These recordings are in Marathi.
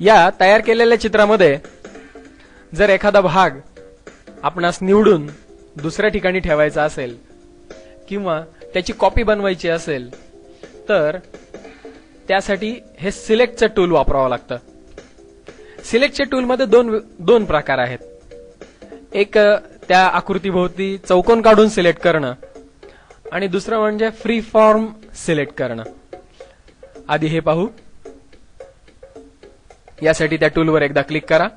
या तयार केलेल्या चित्रामध्ये जर एखादा भाग आपणास निवडून दुसऱ्या ठिकाणी ठेवायचा असेल किंवा त्याची कॉपी बनवायची असेल तर त्यासाठी हे सिलेक्टचं टूल वापरावं लागतं. सिलेक्टच्या टूलमध्ये दोन दोन प्रकार आहेत. एक त्या आकृतीभोवती चौकोन काढून सिलेक्ट करणं आणि दुसरं म्हणजे फ्री फॉर्म सिलेक्ट करणं. आधी हे पाहू. यासाठी त्या टूलवर एकदा क्लिक करा.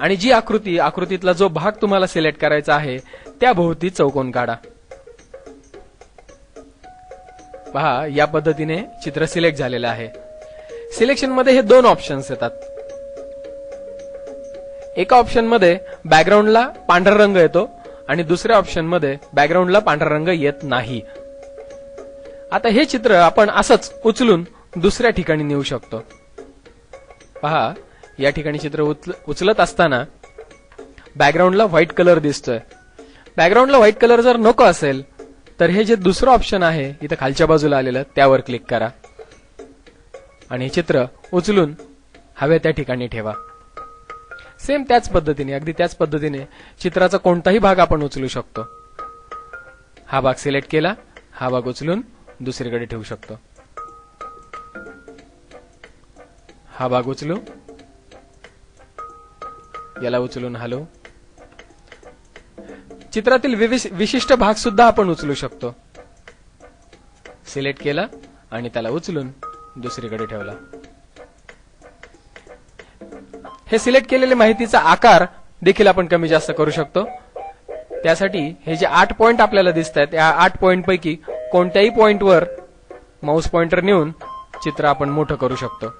आणि जी आकृती आकृतीतला जो भाग तुम्हाला सिलेक्ट करायचा आहे त्या भोवती चौकोन काढा. पहा या पद्धतीने चित्र सिलेक्ट झालेलं आहे. सिलेक्शनमध्ये हे दोन ऑप्शन्स येतात. एका ऑप्शनमध्ये बॅकग्राऊंडला पांढरा रंग येतो आणि दुसऱ्या ऑप्शनमध्ये बॅकग्राऊंडला पांढरा रंग येत नाही. आता हे चित्र आपण असंच उचलून दुसऱ्या ठिकाणी नेऊ शकतो. पहा या ठिकाणी चित्र उचल- उचलत असताना बॅकग्राऊंडला व्हाईट कलर दिसतोय. बॅकग्राऊंडला व्हाईट कलर जर नको असेल तर हे जे दुसरं ऑप्शन आहे इथं खालच्या बाजूला आलेलं त्यावर क्लिक करा. आणि हे चित्र उचलून हवे त्या ठिकाणी ठेवा. सेम त्याच पद्धतीने अगदी त्याच पद्धतीने चित्राचा कोणताही भाग आपण उचलू शकतो. हा भाग सिलेक्ट केला हा भाग उचलून दुसरीकडे ठेवू शकतो. हा भाग उचलू. याला उचलून हलो चित्रातील विशिष्ट भाग सुद्धा आपण उचलू शकतो. सिलेक्ट केला आणि त्याला उचलून दुसरीकडे ठेवला. हे सिलेक्ट केलेल्या माहितीचा आकार देखील आपण कमी जास्त करू शकतो. त्यासाठी हे जे आठ पॉइंट आपल्याला दिसत आहेत या आठ पॉइंट पैकी कोणत्याही पॉइंटवर माऊस पॉइंटर नेऊन चित्र आपण मोठं करू शकतो.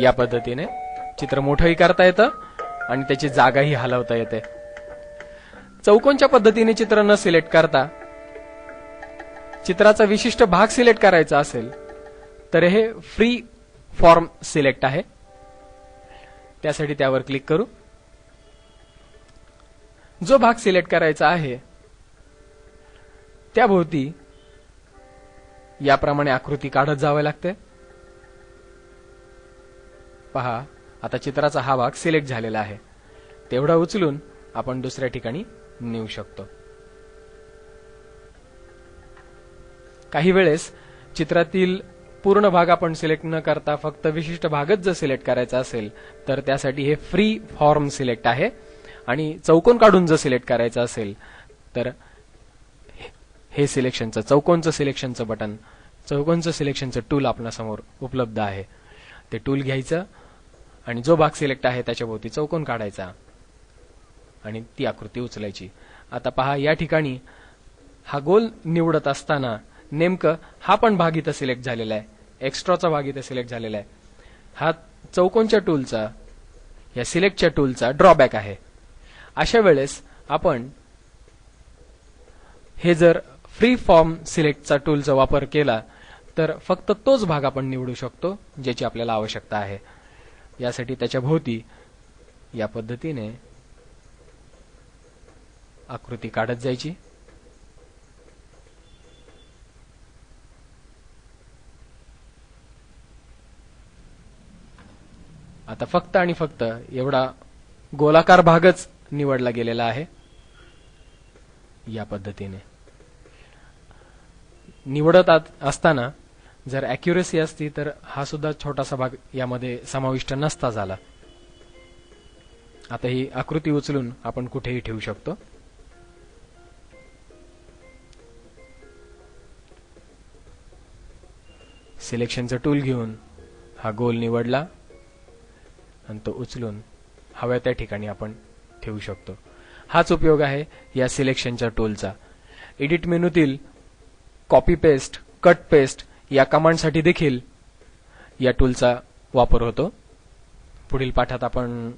या पद्धतीने चित्र मोठंही करता येतं आणि त्याची जागाही हलवता येते. चौकोनच्या पद्धतीने चित्र न सिलेक्ट करता चित्राचा विशिष्ट भाग सिलेक्ट करायचा असेल तर हे फ्री फॉर्म सिलेक्ट आहे. त्यासाठी त्यावर क्लिक करू. जो भाग सिलेक्ट करायचा आहे त्याभोवती याप्रमाणे आकृती काढत जावे लागते. पहा आता चित्राचा हा भाग सिलेक्ट झालेला आहे. तेवढा उचलून आपण दुसऱ्या ठिकाणी नेऊ शकतो. काही वेळेस चित्रातील पूर्ण भाग आपण सिलेक्ट न करता फक्त विशिष्ट भागच जर सिलेक्ट करायचा असेल तर त्यासाठी हे फ्री फॉर्म सिलेक्ट आहे. आणि चौकोन काढून जर सिलेक्ट करायचं असेल तर हे सिलेक्शनचं चौकोनचं सिलेक्शनचं बटन चौकोनचं सिलेक्शनचं टूल आपल्यासमोर उपलब्ध आहे. ते टूल घ्यायचं आणि जो भाग सिलेक्ट आहे त्याच्याभोवती चौकोन काढायचा. आणि ती आकृती उचलायची. आता पहा या ठिकाणी हा गोल निवडत असताना नेमकं हा पण भाग इथं सिलेक्ट झालेला आहे. एक्स्ट्राचा भाग इथं सिलेक्ट झालेला आहे. हा चौकोनच्या टूलचा या सिलेक्टच्या टूलचा ड्रॉबॅक आहे. अशा वेळेस आपण हे जर फ्री फॉर्म सिलेक्टचा टूलचा वापर केला तर फक्त तोच भाग आपण निवडू शकतो ज्याची आपल्याला आवश्यकता आहे. यासाठी त्याच्या भोवती या पद्धतीने आकृती काढत जायची. आता फक्त आणि फक्त एवढा गोलाकार भागच निवडला गेलेला आहे. या पद्धतीने. निवडत असताना जर अॅक्युरेसी असती तर हा सुद्धा छोटासा भाग यामध्ये समाविष्ट नसता झाला. आता ही आकृती उचलून आपण कुठेही ठेवू शकतो. सिलेक्शनचं टूल घेऊन हा गोल निवडला आणि तो उचलून हव्या त्या ठिकाणी आपण ठेवू शकतो. हाच उपयोग आहे या सिलेक्शनच्या टूलचा एडिट मेनूतील कॉपी पेस्ट कट पेस्ट या कमांडसाठी देखील या टूलचा वापर होतो. पुढील पाठात आपण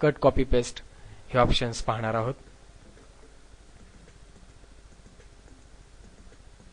कट कॉपी पेस्ट हे ऑप्शन्स पाहणार आहोत.